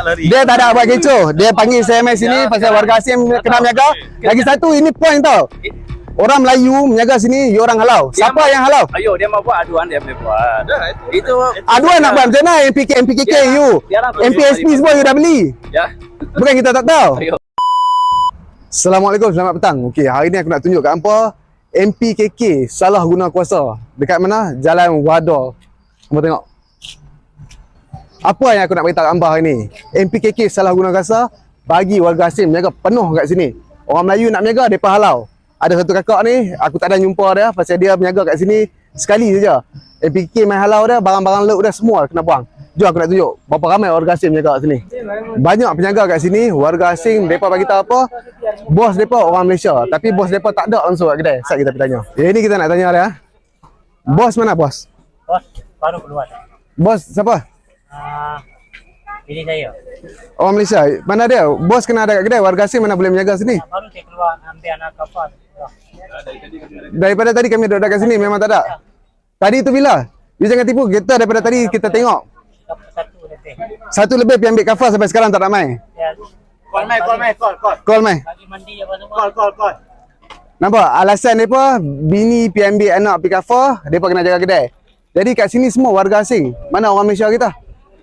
tak lari. Dia tak ada buat kecoh. Dia panggil saya mai sini Ya, pasal ya. warga asing kena menjaga. Lagi satu ini point tau. Orang Melayu menjaga sini, you orang halau. Dia Siapa yang halau? Ayo dia mau buat aduan dia boleh buat. Dah, itu. Itu Aduan nak buat macam mana MPK MPKK Biarlah- you. MPSP dia semua you dah beli. ya. Bukan kita tak tahu. Ayo. Assalamualaikum, selamat petang. Okey, hari ni aku nak tunjuk kat hampa MPKK salah guna kuasa. Dekat mana? Jalan Wada. Hampa tengok. Apa yang aku nak beritahu kat hampa hari ni? MPKK salah guna kuasa bagi warga asing menjaga penuh kat sini. Orang Melayu nak menjaga, mereka halau. Ada satu kakak ni, aku tak ada jumpa dia pasal dia menjaga kat sini sekali saja. MPKK main halau dia, barang-barang laut dia semua kena buang. Jom aku nak tunjuk berapa ramai warga asing menjaga kat sini. Banyak penjaga kat sini, warga asing, mereka bagi tahu apa? Bos mereka orang Malaysia, tapi bos mereka tak ada langsung kat kedai. Sat kita pergi tanya. Yang ni kita nak tanya dia. Bos mana bos? Bos, baru keluar. Bos siapa? Ah, ini saya. Orang Malaysia. Mana dia? Bos kena ada kat kedai, warga asing mana boleh menjaga sini? Baru saya keluar ambil anak kapal. Daripada tadi kami duduk kat sini memang tak ada. Tadi tu bila? You jangan tipu, kita daripada tadi kita tengok. Satu lebih. Satu lebih yang ambil kafar sampai sekarang tak ramai. Ya, Call mai, call mai, call, call. Call mai. Bagi mandi apa semua. Call, call, call. Nampak? Alasan mereka, bini pergi ambil anak pergi kafar, mereka kena jaga kedai. Jadi kat sini semua warga asing. Mana orang Malaysia kita?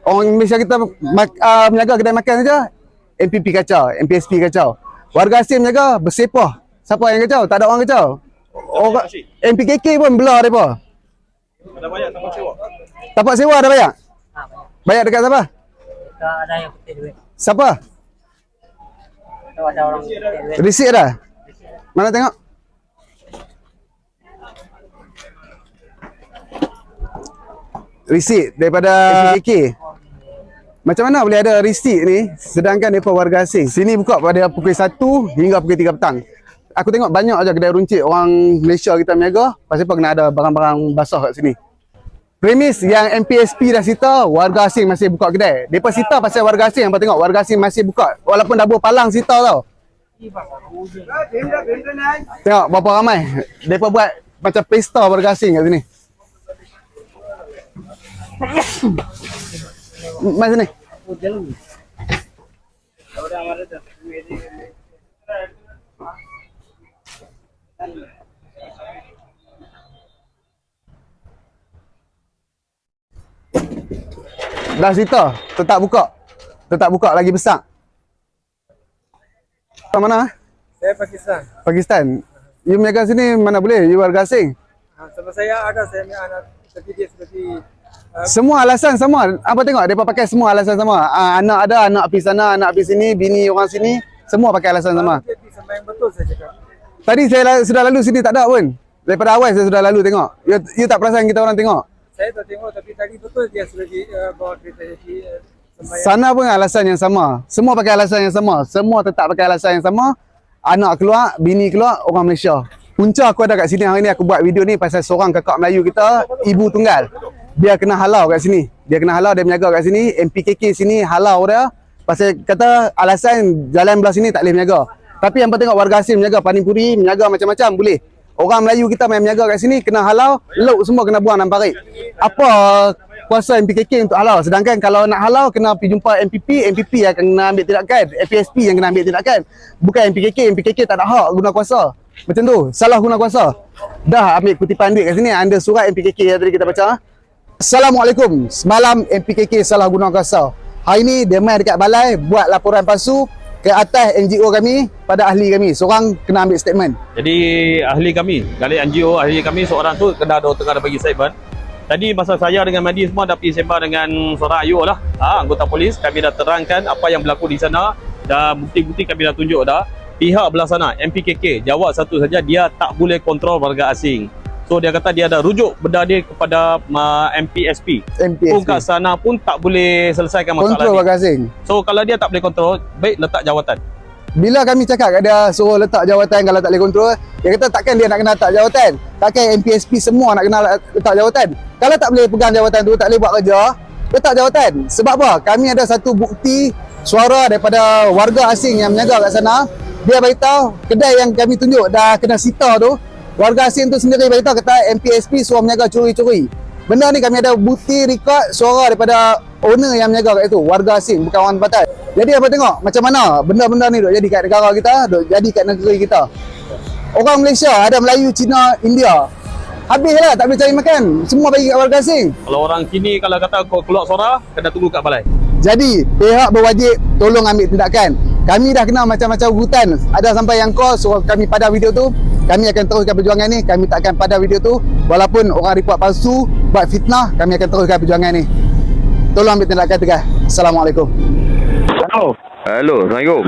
Orang Malaysia kita uh, menjaga kedai makan saja, MPP kacau, MPSP kacau. Warga asing menjaga, bersepah. Siapa yang kacau? Tak ada orang kacau. Orang MPKK pun belah mereka. Dah banyak sama sewa. Tapak sewa ada banyak? Ha, banyak. Banyak dekat siapa? Tak ada yang putih duit. Siapa? Tak ada orang putih duit. Resit dah? Mana tengok? Resit daripada MPKK. Macam mana boleh ada resit ni sedangkan mereka warga asing? Sini buka pada pukul 1 hingga pukul 3 petang. Aku tengok banyak aja kedai runcit orang Malaysia kita berniaga pasal apa kena ada barang-barang basah kat sini. Premis yang MPSP dah sita, warga asing masih buka kedai. Depa sita pasal warga asing, apa tengok warga asing masih buka. Walaupun dapur palang sita tau. Tengok berapa ramai. Depa buat macam pesta warga asing kat sini. Mas ni. Dah sita, tetap buka. Tetap buka lagi besar. Kat mana? Saya Pakistan. Pakistan. You menjaga sini mana boleh? You warga asing. Ha, sama saya ada saya punya anak seperti dia seperti Semua alasan sama. Apa tengok depa pakai semua alasan sama. Ah, anak ada, anak pergi sana, anak pergi sini, bini orang sini, semua pakai alasan sama. betul saya cakap. Tadi saya sudah lalu sini tak ada pun. Daripada awal saya sudah lalu tengok. You, you tak perasan kita orang tengok. Saya tak tengok tapi tadi betul dia sudah di uh, bawa kereta di uh, sembahyang. Sana pun alasan yang sama. Semua pakai alasan yang sama. Semua tetap pakai alasan yang sama. Anak keluar, bini keluar, orang Malaysia. Punca aku ada kat sini hari ni aku buat video ni pasal seorang kakak Melayu kita, ibu tunggal. Dia kena halau kat sini. Dia kena halau, dia menjaga kat sini. MPKK sini halau dia. Pasal kata alasan jalan belah sini tak boleh menjaga. Tapi yang tengok warga asing menjaga panipuri, menjaga macam-macam boleh. Orang Melayu kita main menjaga kat sini kena halau, laut semua kena buang dalam parit. Apa kuasa MPKK untuk halau? Sedangkan kalau nak halau kena pergi jumpa MPP, MPP yang kena ambil tindakan, FPSP yang kena ambil tindakan. Bukan MPKK, MPKK tak ada hak guna kuasa. Macam tu, salah guna kuasa. Dah ambil kutipan duit kat sini, anda surat MPKK yang tadi kita baca. Assalamualaikum. Semalam MPKK salah guna kuasa. Hari ni dia main dekat balai buat laporan palsu ke atas NGO kami pada ahli kami. Seorang kena ambil statement. Jadi ahli kami, dari NGO ahli kami seorang tu kena ada tengah ada bagi statement. Tadi masa saya dengan Madi semua dah pergi sembang dengan seorang Ayub lah, ha, anggota polis. Kami dah terangkan apa yang berlaku di sana dan bukti-bukti kami dah tunjuk dah. Pihak belah sana, MPKK, jawab satu saja, dia tak boleh kontrol warga asing. So dia kata dia ada rujuk benda dia kepada uh, MPSP. Pun kat MPSP. sana pun tak boleh selesaikan masalah Kontrol ni. asing. So kalau dia tak boleh kontrol, baik letak jawatan. Bila kami cakap kat dia suruh letak jawatan kalau tak boleh kontrol, dia kata takkan dia nak kena letak jawatan. Takkan MPSP semua nak kena letak jawatan. Kalau tak boleh pegang jawatan tu, tak boleh buat kerja, letak jawatan. Sebab apa? Kami ada satu bukti suara daripada warga asing yang menjaga kat sana. Dia beritahu kedai yang kami tunjuk dah kena sita tu, warga asing tu sendiri beritahu kata MPSP suruh menjaga curi-curi. Benda ni kami ada bukti rekod suara daripada owner yang menjaga kat itu, warga asing bukan orang tempatan. Jadi apa tengok macam mana benda-benda ni duk jadi kat negara kita, duk jadi kat negeri kita. Orang Malaysia ada Melayu, Cina, India. Habislah tak boleh cari makan. Semua bagi kat warga asing. Kalau orang sini kalau kata kau keluar suara, kena tunggu kat balai. Jadi, pihak berwajib tolong ambil tindakan. Kami dah kenal macam-macam hutan. Ada sampai yang call suruh kami pada video tu. Kami akan teruskan perjuangan ni. Kami tak akan pada video tu. Walaupun orang report palsu, buat fitnah, kami akan teruskan perjuangan ni. Tolong ambil tindakan tegas. Assalamualaikum. Hello. Hello, Assalamualaikum.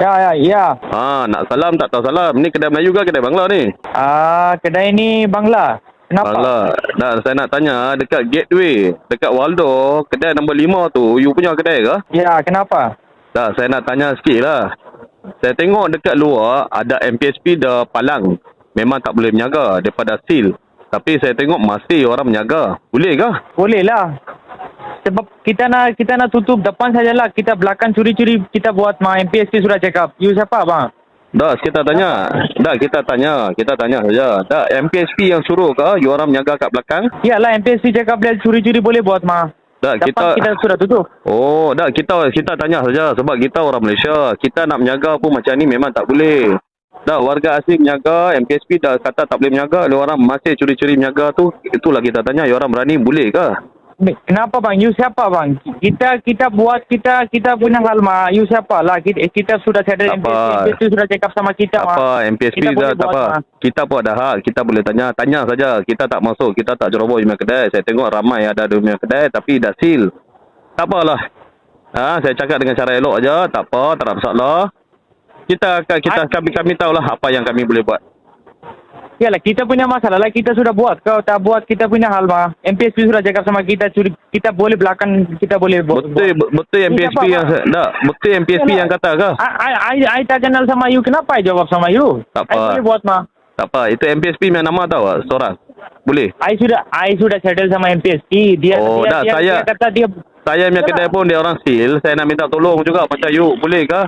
Ya, ya, ya. Ha, nak salam tak tahu salam. Ni kedai Melayu ke kedai Bangla ni? Ah, kedai ni Bangla. Kenapa? Bangla. Dan saya nak tanya dekat gateway, dekat Waldo, kedai nombor 5 tu, you punya kedai ke? Ya, kenapa? Tak, saya nak tanya sikit lah. Saya tengok dekat luar ada MPSP dah palang. Memang tak boleh menjaga daripada seal. Tapi saya tengok masih orang menjaga. Boleh ke? Boleh lah. Sebab kita nak kita nak tutup depan sajalah. Kita belakang curi-curi kita buat mah MPSP sudah check up. You siapa bang? Dah, kita tanya. Dah, kita tanya. Kita tanya saja. Dah, MPSP yang suruh ke? You orang menjaga kat belakang? Iyalah MPSP check up dia curi-curi boleh buat mah. Dah, Depan kita... kita sudah tutup. Oh, dah kita kita tanya saja sebab kita orang Malaysia. Kita nak menjaga pun macam ni memang tak boleh. Dah warga asing menjaga, MPSP dah kata tak boleh menjaga, dia orang masih curi-curi menjaga tu. Itulah kita tanya, you orang berani boleh ke? Kenapa bang? You siapa bang? Kita kita buat kita kita punya hal mah. You siapa lah? Kita, kita sudah Tak apa. MPSP, MPSP sudah up sama kita Tak mah. apa, MPSP Kita dah tak apa. mah. Kita pun ada hak, kita boleh tanya. Tanya saja, kita tak masuk, kita tak ceroboh di kedai. Saya tengok ramai ada di kedai tapi dah seal. Tak apalah. Ha, saya cakap dengan cara elok aja, tak apa, tak ada masalah. Kita kita kami kami tahulah apa yang kami boleh buat. Yalah kita punya masalah lah kita sudah buat. Kau tak buat kita punya hal mah. MPSP sudah cakap sama kita curi kita boleh belakang kita boleh buat. Betul betul Ini MPSP apa, yang Pak? tak betul MPSP yang kata ke? I, I, I, I tak kenal sama you. Kenapa I jawab sama you? Tak I apa. boleh buat mah. Tak apa, itu MPSP punya nama tahu? Seorang. Boleh. I sudah I sudah settle sama MPSP. Dia Oh, dia, dah, dia, saya- dia kata dia Saya punya kedai pun dia orang seal. Saya nak minta tolong juga macam you. Boleh ke?